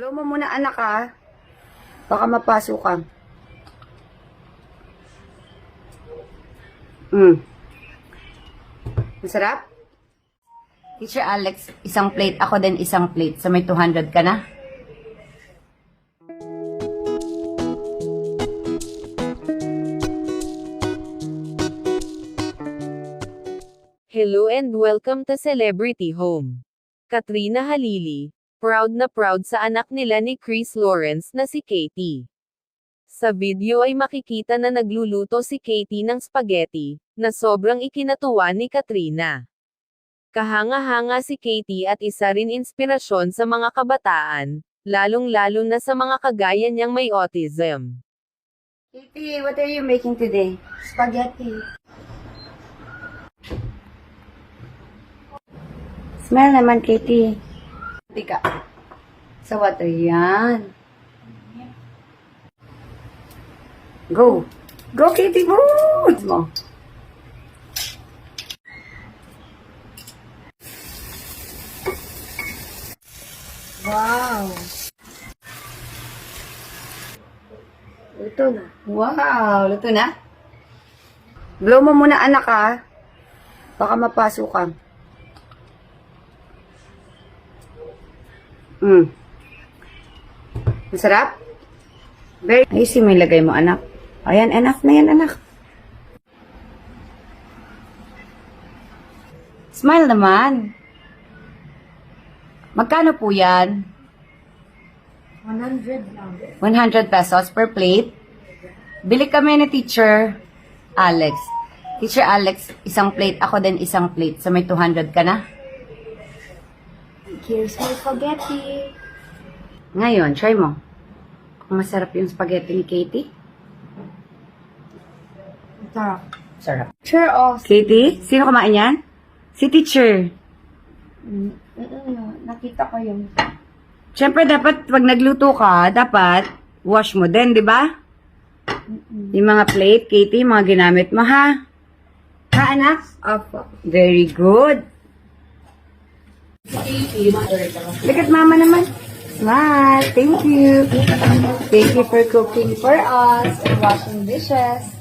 Blow mo muna anak ha. Baka mapasok ka. Mm. Masarap? Teacher Alex, isang plate. Ako din isang plate. So may 200 ka na? Hello and welcome to Celebrity Home. Katrina Halili, proud na proud sa anak nila ni Chris Lawrence na si Katie. Sa video ay makikita na nagluluto si Katie ng spaghetti, na sobrang ikinatuwa ni Katrina. Kahanga-hanga si Katie at isa rin inspirasyon sa mga kabataan, lalong-lalo na sa mga kagaya niyang may autism. Kitty, what are you making today? Spaghetti. Smell naman, Katie. Tika. Sa water yan. Go. Go, Katie, go! Mo. Wow. Luto na. Wow, luto na? Blow mo muna anak ha. Baka mapasok ka. Mm. Masarap? Very... Ayusin mo ilagay mo anak. Ayan, enough na yan anak. Smile naman. Magkano po yan? 100 lang. 100 pesos per plate. Bili kami ni teacher Alex. Teacher Alex, isang plate. Ako din isang plate. So may 200 ka na? Here's my spaghetti. Ngayon, try mo. Kung masarap yung spaghetti ni Katie. Sarap. Sarap. Sure off. Katie, sino kumain yan? Si teacher. Mm, mm, nakita ko yung Siyempre, dapat pag nagluto ka, dapat wash mo din, di ba? Yung mga plate, Katie, mga ginamit mo, ha? Ha, anak? Opo. Very good. Look at mama naman. Smile. Thank you. Thank you for cooking for us and washing dishes.